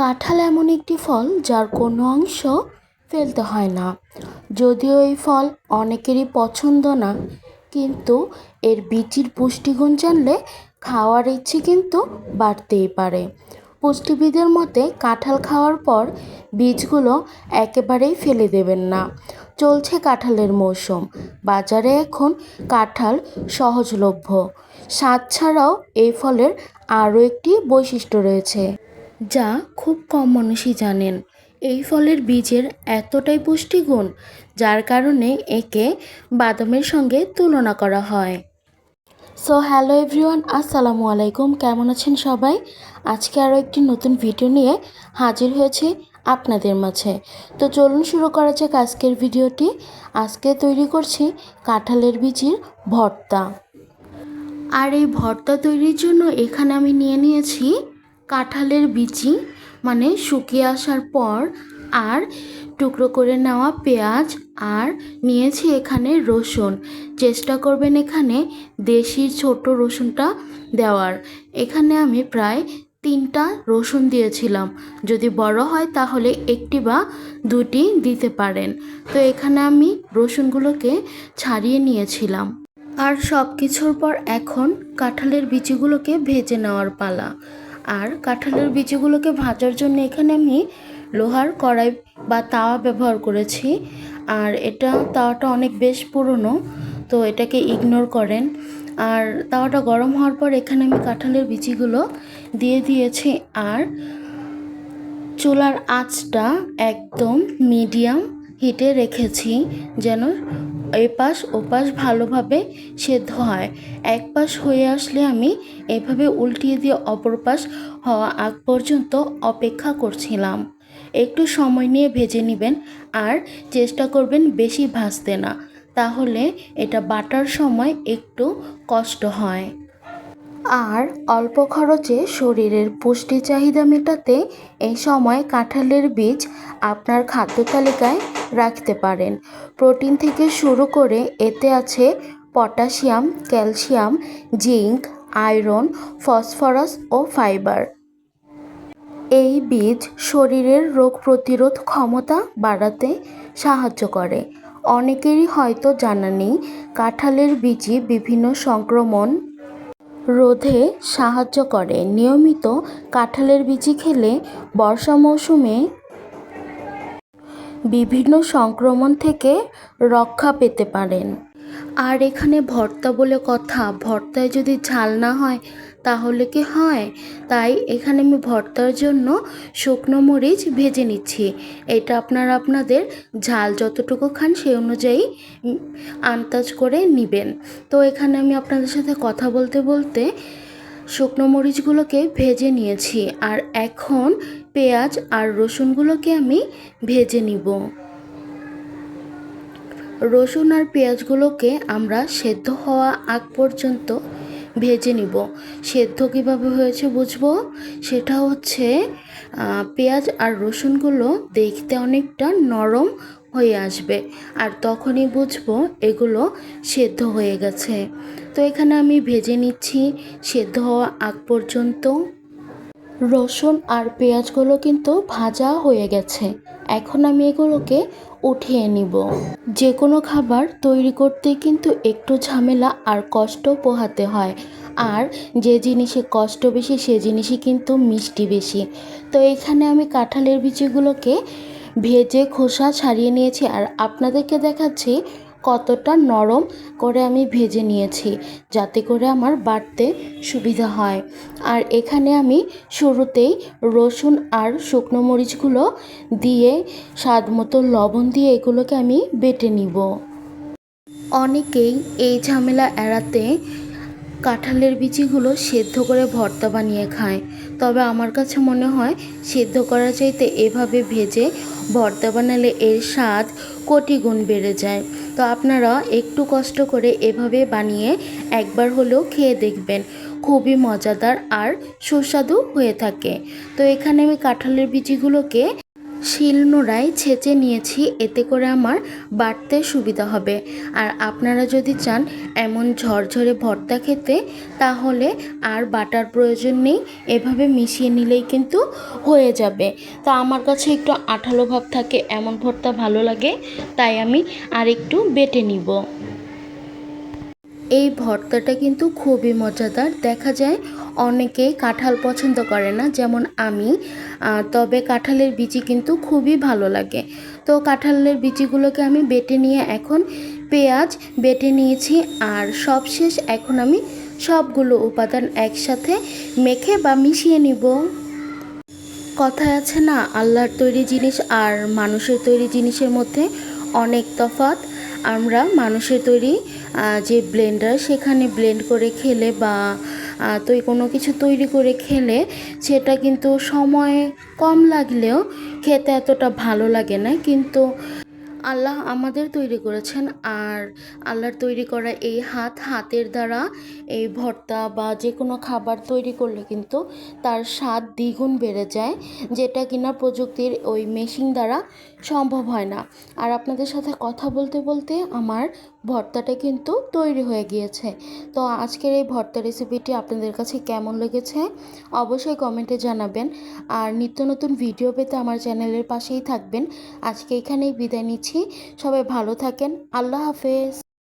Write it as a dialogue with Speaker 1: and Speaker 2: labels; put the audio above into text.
Speaker 1: কাঁঠাল এমন একটি ফল যার কোনো অংশ ফেলতে হয় না। যদিও এই ফল অনেকেরই পছন্দ না, কিন্তু এর বিচির পুষ্টিগুণ জানলে খাওয়ার ইচ্ছে কিন্তু বাড়তেই পারে। পুষ্টিবিদের মতে, কাঁঠাল খাওয়ার পর বীজগুলো একেবারেই ফেলে দেবেন না। চলছে কাঁঠালের মৌসুম। বাজারে এখন কাঁঠাল সহজলভ্য। স্বাদ ছাড়াও এই ফলের আরও একটি বৈশিষ্ট্য রয়েছে। যা খুব কম মানুষই জানেন। এই ফলের বীজের এতটাই পুষ্টিগুণ, যার কারণে একে বাদামের সঙ্গে তুলনা করা হয়। সো হ্যালো এভরিওয়ান আসসালামু আলাইকুম, কেমন আছেন সবাই? আজকে আরও একটি নতুন ভিডিও নিয়ে হাজির হয়েছি আপনাদের মাঝে। তো চলুন শুরু করা যাক আজকের ভিডিওটি আজকে তৈরি করছি কাঁঠালের বীজের ভর্তা। আর এই ভর্তা তৈরির জন্য এখানে আমি নিয়ে নিয়েছি কাঁঠালের বিচি মানে শুকিয়ে আসার পর আর টুকরো করে নেওয়া পেঁয়াজ আর নিয়েছি এখানে রসুন। চেষ্টা করবেন এখানে দেশি ছোট রসুনটা দেওয়ার। এখানে আমি প্রায় তিনটা রসুন দিয়েছিলাম। যদি বড় হয় তাহলে একটি বা দুটি দিতে পারেন। তো এখানে আমি রসুনগুলোকে ছাড়িয়ে নিয়েছিলাম। আর সব কিছুর পর এখন কাঁঠালের বিচিগুলোকে ভেজে নেওয়ার পালা। আর কাঁঠালের বিচিগুলোকে ভাজার জন্য এখানে আমি লোহার কড়াই বা তাওয়া ব্যবহার করেছি। আর এটা তাওয়াটা অনেক বেশ পুরনো, তো এটাকে ইগনোর করেন। আর তাওয়াটা গরম হওয়ার পর এখানে আমি কাঁঠালের বিচিগুলো দিয়ে দিয়েছি। আর চুলার আঁচটা একদম মিডিয়াম হিটে রেখেছি, যেন এপাশ ওপাশ ভালোভাবে সেদ্ধ হয়। এক পাশ হয়ে আসলে আমি এভাবে উল্টিয়ে দিয়ে অপর পাশ হওয়া আগ পর্যন্ত অপেক্ষা করছিলাম। একটু সময় নিয়ে ভেজে নেবেন আর চেষ্টা করবেন বেশি ভাজতে না, তাহলে এটা বাটার সময় একটু কষ্ট হয়। আর অল্প খরচে শরীরের পুষ্টি চাহিদা মেটাতে এই সময় কাঁঠালের বীজ আপনার খাদ্য তালিকায় রাখতে পারেন। প্রোটিন থেকে শুরু করে এতে আছে potassium, calcium zinc iron, phosphorus ও ফাইবার। এই বীজ শরীরের রোগ প্রতিরোধ ক্ষমতা বাড়াতে সাহায্য করে। অনেকেরই হয়তো জানা নেই, কাঁঠালের বীজই বিভিন্ন সংক্রমণ রোধে সাহায্য করে। নিয়মিত কাঁঠালের বিচি খেলে বর্ষা মৌসুমে বিভিন্ন সংক্রমণ থেকে রক্ষা পেতে পারেন। আর এখানে ভর্তা বলে কথা। ভর্তায় যদি ঝাল না হয় তাহলে কি হয়? তাই এখানে আমি ভর্তার জন্য শুকনো মরিচ ভেজে নিচ্ছি। এটা আপনারা আপনাদের ঝাল যতটুকু খান সেই অনুযায়ী আন্দাজ করে নেবেন। তো এখানে আমি আপনাদের সাথে কথা বলতে বলতে শুকনো মরিচগুলোকে ভেজে নিয়েছি। আর এখন পেঁয়াজ আর রসুনগুলোকে আমি ভেজে নিব। রসুন আর পেঁয়াজগুলোকে আমরা সেদ্ধ হওয়া আগ পর্যন্ত ভেজে নিব। সেদ্ধ কীভাবে হয়েছে বুঝব? সেটা হচ্ছে পেঁয়াজ আর রসুনগুলো দেখতে অনেকটা নরম হয়ে আসবে। আর তখনই বুঝব এগুলো সেদ্ধ হয়ে গেছে। তো এখানে আমি ভেজে নিচ্ছি। সেদ্ধ হওয়া আগ পর্যন্ত রসুন আর পেঁয়াজগুলো কিন্তু ভাজা হয়ে গেছে। এখন আমি এগুলোকে উঠিয়ে নিব। যে কোনো খাবার তৈরি করতে কিন্তু একটু ঝামেলা আর কষ্ট পোহাতে হয়। আর যে জিনিসে কষ্ট বেশি, সে জিনিসই কিন্তু মিষ্টি বেশি। তো এখানে আমি কাঁঠালের বিচিগুলোকে ভেজে খোসা ছাড়িয়ে নিয়েছি। আর আপনাদেরকে দেখাচ্ছি কতটা নরম করে আমি ভেজে নিয়েছি, যাতে করে আমার বাটতে সুবিধা হয়। আর এখানে আমি শুরুতেই রসুন আর শুকনো মরিচগুলো দিয়ে স্বাদ মতো লবণ দিয়ে এগুলোকে আমি বেটে নিব। অনেকেই এই ঝামেলা এড়াতে কাঁঠালের বিচিগুলো সেদ্ধ করে ভর্তা বানিয়ে খায়। তবে আমার কাছে মনে হয়, সেদ্ধ করা চাইতে এভাবে ভেজে ভর্তা বানালে এর স্বাদ কোটি গুণ বেড়ে যায়। তো আপনারা একটু কষ্ট করে এভাবে বানিয়ে একবার হলেও খেয়ে দেখবেন। খুবই মজাদার আর সুস্বাদু হয়ে থাকে। তো এখানে আমি কাঁঠালের বিচিগুলোকে শিলনোড়ায় ছেঁচে নিয়েছি, এতে করে আমার বাটতে সুবিধা হবে। আর আপনারা যদি চান এমন ঝরঝরে ভর্তা খেতে, তাহলে আর বাটার প্রয়োজন নেই, এভাবে মিশিয়ে নিলেই কিন্তু হয়ে যাবে। তা আমার কাছে একটু আঠালো ভাব থাকে, এমন ভর্তা ভালো লাগে, তাই আমি আর একটু বেটে নিব। এই ভর্তাটা কিন্তু খুবই মজাদার। দেখা যায় অনেকেই কাঁঠাল পছন্দ করে না, যেমন আমি। তবে কাঁঠালের বিচি কিন্তু খুবই ভালো লাগে। তো কাঁঠালের বিচিগুলোকে আমি বেটে নিয়ে এখন পেঁয়াজ বেটে নিয়েছি আর সবশেষ এখন আমি সবগুলো উপাদান একসাথে মেখে বা মিশিয়ে নিব। কথায় আছে না, আল্লাহর তৈরি জিনিস আর মানুষের তৈরি জিনিসের মধ্যে অনেক তফাত আমরা মানুষের তৈরি যে ব্লেন্ডার সেখানে ব্লেন্ড করে খেলে বা তৈ, কোনো কিছু তৈরি করে খেলে সেটা কিন্তু সময় কম লাগলেও খেতে এতটা ভালো লাগে না। কিন্তু আল্লাহ আমাদের তৈরি করেছেন আর আল্লাহর তৈরি করা এই হাত, হাতের দ্বারা এই ভর্তা বা যে কোনো খাবার তৈরি করলে কিন্তু তার স্বাদ দ্বিগুণ বেড়ে যায়, যেটা কিনা প্রযুক্তির ওই মেশিন দ্বারা সম্ভব হয় না। আর আপনাদের সাথে কথা বলতে বলতে আমার ভর্তাটা কিন্তু তৈরি হয়ে গিয়েছে। তো আজকের এই ভর্তা রেসিপিটি আপনাদের কাছে কেমন লেগেছে? অবশ্যই কমেন্টে জানাবেন। আর নিত্য নতুন ভিডিও পেতে আমার চ্যানেলের পাশেই থাকবেন। আজকে এখানেই বিদায় নিচ্ছি। সবাই ভালো থাকেন। আল্লাহ হাফেজ।